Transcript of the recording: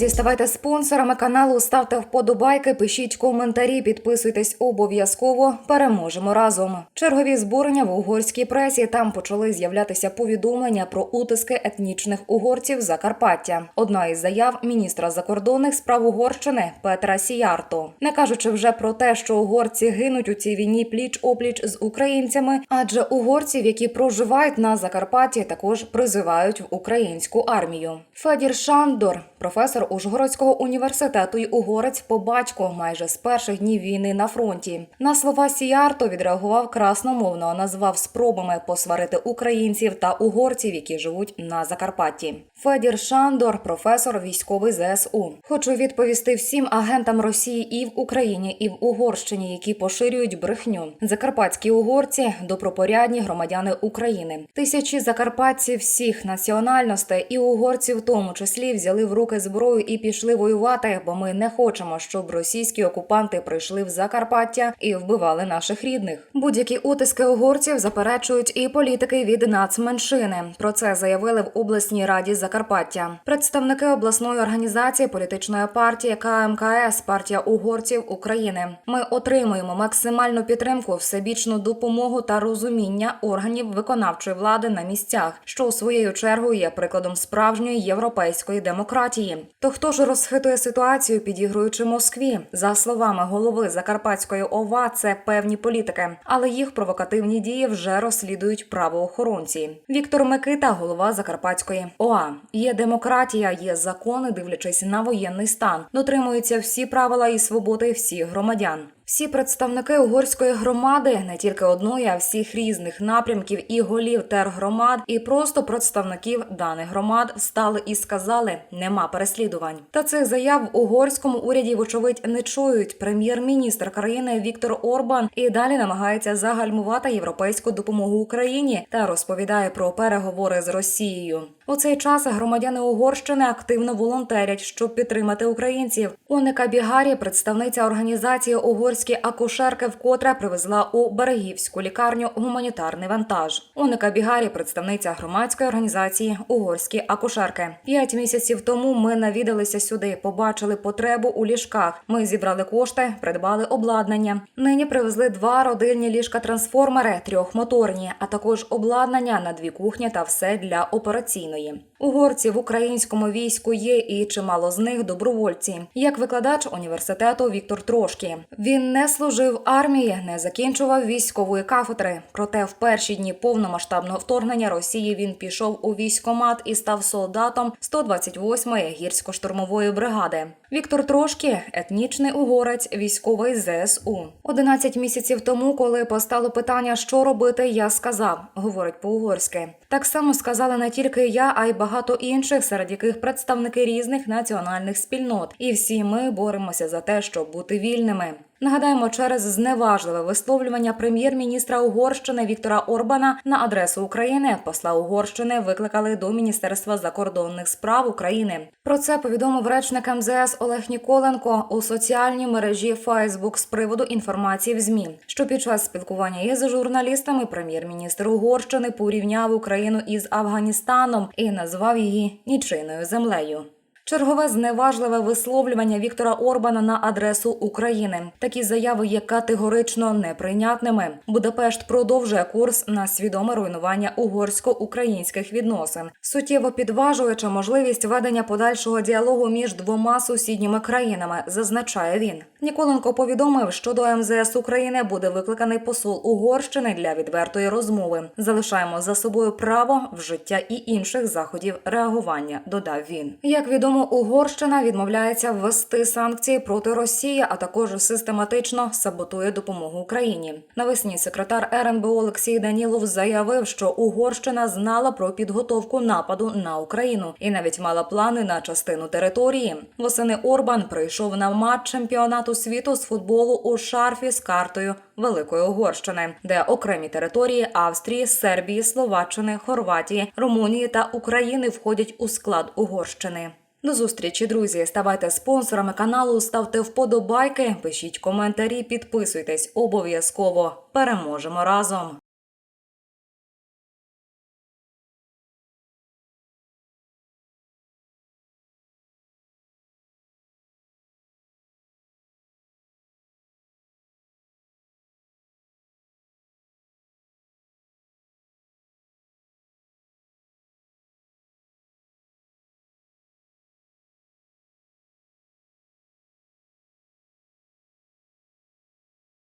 Друзі, ставайте спонсорами каналу, ставте вподобайки, пишіть коментарі, підписуйтесь обов'язково. Переможемо разом. Чергові збурення в угорській пресі. Там почали з'являтися повідомлення про утиски етнічних угорців Закарпаття. Одна із заяв міністра закордонних справ Угорщини Петра Сіярто, не кажучи вже про те, що угорці гинуть у цій війні пліч опліч з українцями, адже угорців, які проживають на Закарпатті, також призивають в українську армію. Федір Шандор, професор Ужгородського університету й угорець по батьку, майже з перших днів війни на фронті. На слова Сіярто відреагував красномовно, назвав спробами посварити українців та угорців, які живуть на Закарпатті. Федір Шандор, професор військовий ЗСУ. Хочу відповісти всім агентам Росії і в Україні, і в Угорщині, які поширюють брехню. Закарпатські угорці добропорядні громадяни України. Тисячі закарпатців всіх національностей і угорців в тому числі взяли в руки зброю і пішли воювати, бо ми не хочемо, щоб російські окупанти прийшли в Закарпаття і вбивали наших рідних. Будь-які утиски угорців заперечують і політики від нацменшини. Про це заявили в обласній раді Закарпаття. Представники обласної організації політичної партії КМКС партія угорців України. Ми отримуємо максимальну підтримку, всебічну допомогу та розуміння органів виконавчої влади на місцях, що у своєю чергою є прикладом справжньої європейської демократії. То хто ж розхитує ситуацію, підігруючи Москві? За словами голови Закарпатської ОВА, це певні політики, але їх провокативні дії вже розслідують правоохоронці. Віктор Микита, голова Закарпатської ОА. Є демократія, є закони, дивлячись на воєнний стан. Дотримуються всі правила і свободи всіх громадян. Всі представники угорської громади, не тільки одної, а всіх різних напрямків і голів тергромад, і просто представників даних громад стали і сказали: нема переслідувань. Та цих заяв в угорському уряді, вочевидь, не чують. Прем'єр-міністр країни Віктор Орбан і далі намагається загальмувати європейську допомогу Україні та розповідає про переговори з Росією. У цей час громадяни Угорщини активно волонтерять, щоб підтримати українців. Оника Бігарі, представниця організації угорські акушерки, вкотре привезла у берегівську лікарню гуманітарний вантаж. Оника Бігарі, представниця громадської організації Угорські акушерки. П'ять місяців тому ми навідалися сюди, побачили потребу у ліжках. Ми зібрали кошти, придбали обладнання. Нині привезли два родильні ліжка-трансформери, трьохмоторні, а також обладнання на дві кухні та все для операційної. സ്വയം Угорці в українському війську є і чимало з них добровольці. Як викладач університету Віктор Трошкі. Він не служив армії, не закінчував військової кафедри. Проте в перші дні повномасштабного вторгнення Росії він пішов у військомат і став солдатом 128-ї гірсько-штурмової бригади. Віктор Трошкі етнічний угорець, військовий ЗСУ. 11 місяців тому, коли постало питання, що робити, я сказав, говорить по-угорськи. Так само сказали не тільки я, а й багато інших, серед яких представники різних національних спільнот. І всі ми боремося за те, щоб бути вільними. Нагадаємо, через зневажливе висловлювання прем'єр-міністра Угорщини Віктора Орбана на адресу України посла Угорщини викликали до Міністерства закордонних справ України. Про це повідомив речник МЗС Олег Ніколенко у соціальній мережі Фейсбук з приводу інформації в ЗМІ, що під час спілкування із журналістами прем'єр-міністр Угорщини порівняв Україну із Афганістаном і назвав її нічийною землею. Чергове зневажливе висловлювання Віктора Орбана на адресу України. Такі заяви є категорично неприйнятними. Будапешт продовжує курс на свідоме руйнування угорсько-українських відносин, суттєво підважуючи можливість ведення подальшого діалогу між двома сусідніми країнами, зазначає він. Ніколенко повідомив, що до МЗС України буде викликаний посол Угорщини для відвертої розмови. Залишаємо за собою право вжиття і інших заходів реагування. Додав він. Як відомо, Угорщина відмовляється ввести санкції проти Росії, а також систематично саботує допомогу Україні. Навесні секретар РНБО Олексій Данілов заявив, що Угорщина знала про підготовку нападу на Україну і навіть мала плани на частину території. Восени Орбан прийшов на матч чемпіонату світу з футболу у шарфі з картою Великої Угорщини, де окремі території Австрії, Сербії, Словаччини, Хорватії, Румунії та України входять у склад Угорщини. До зустрічі, друзі. Ставайте спонсорами каналу, ставте вподобайки, пишіть коментарі, підписуйтесь обов'язково. Переможемо разом.